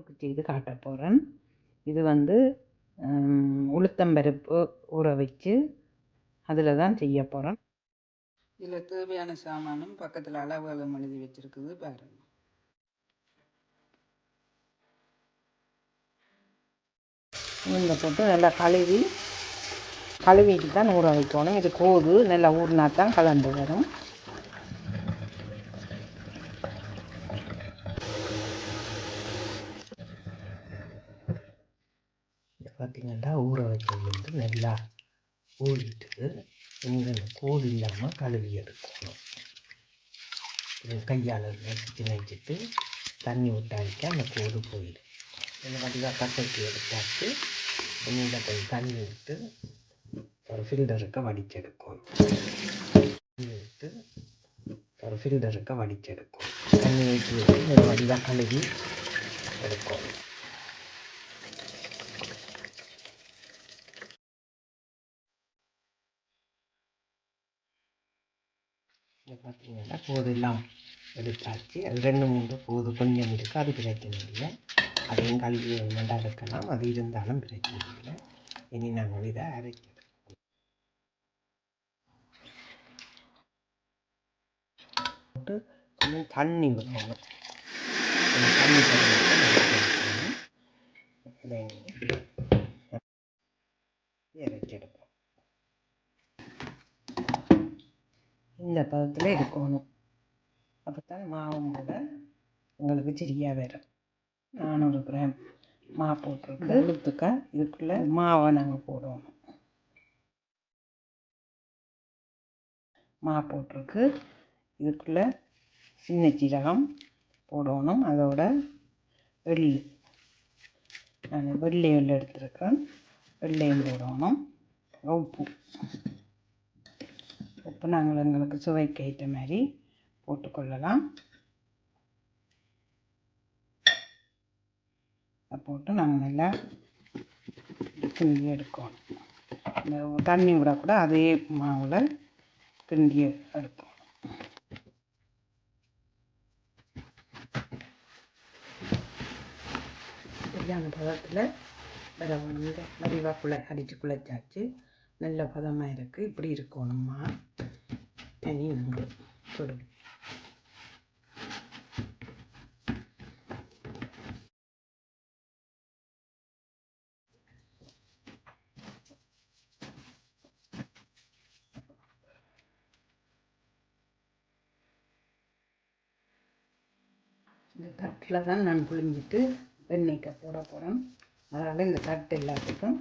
முறுக்கு செய்து காட்ட போகிறேன் இது வந்து உளுத்தம்பருப்பு ஊற வச்சு அதில் தான் செய்ய போகிறேன் இதில் தேவையான சாமானும் பக்கத்தில் அளவுகளும் எழுதி வச்சுருக்குது பாருங்க. உளுந்த போட்டு நல்லா கழுவி கழுவிட்டு தான் ஊற வைக்கணும். இது கோது நல்லா ஊறினா தான் கலந்து வரும். பார்த்திங்கன்னா ஊற வைக்கிறது வந்து நல்லா ஊறிட்டு இந்த கோது இல்லாமல் கழுவி எடுக்கணும். கையால் வச்சு வச்சுட்டு தண்ணி விட்டாக்க அந்த கோடு போயிடும். இந்த வடிவாக கட்டைக்கு எடுத்தாச்சு. இந்த தண்ணி விட்டு ஒரு ஃபில்டருக்கு வடிச்செடுக்கும் தண்ணி விட்டு ஒரு ஃபில்டருக்கு வடிச்செடுக்கும் தண்ணி ஊற்றி விட்டு இந்த வடிவாக கழுவி எடுக்கும் இங்கே பார்த்தீங்கன்னா போதெல்லாம் எடுத்தாச்சு. அது ரெண்டு மூன்று போது கொஞ்சம் இருக்குது அது பிரச்சனை இல்லை. அதையும் கழுவி நல்லா இருக்கலாம் அது இருந்தாலும் பிரச்சனை இல்லை. இனி நாங்கள் இதை அரைக்கிறோம். போட்டு கொஞ்சம் தண்ணி விடுவாங்க தண்ணி இந்த பதத்தில் எடுக்கணும். அப்போ தான் மாவும் கூட உங்களுக்கு சரியாக வரும். நானூறு கிராம் மா போட்டிருக்கு. உளுத்துக்க இதுக்குள்ளே? மாவை நாங்கள் போடுவோம். மா போட்டிருக்கு. இதுக்குள்ளே சின்ன சீரகம் போடணும். அதோட எள் நான் வெள்ளை எள் எடுத்துருக்கேன். வெள்ளையும் போடணும். உப்பு. உப்பு நாங்கள் எங்களுக்கு சுவைக்கு ஏற்ற மாதிரி போட்டுக்கொள்ளலாம். போட்டு நாங்கள் நல்லா கிண்டி எடுக்கணும். இந்த தண்ணி விடக்கூட அதே மாவில் கிண்டி எடுக்கணும். சரியான பதத்தில் வர வந்து வடிவாக அடித்து குழைச்சாச்சு. நல்ல பதமாக இருக்குது இப்படி இருக்கணுமா? தனி நாங்கள் சொல்லுங்கள் இந்த தட்டில் தான் நான் புழிஞ்சிட்டு வெண்ணெய்க்க போட போகிறேன் அதனால் இந்த தட்டு எல்லாத்துக்கும்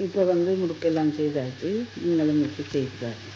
இப்போ வந்து முறுக்கெல்லாம் செய்தாச்சு. நீங்களும் முறுக்கு செய்தாச்சு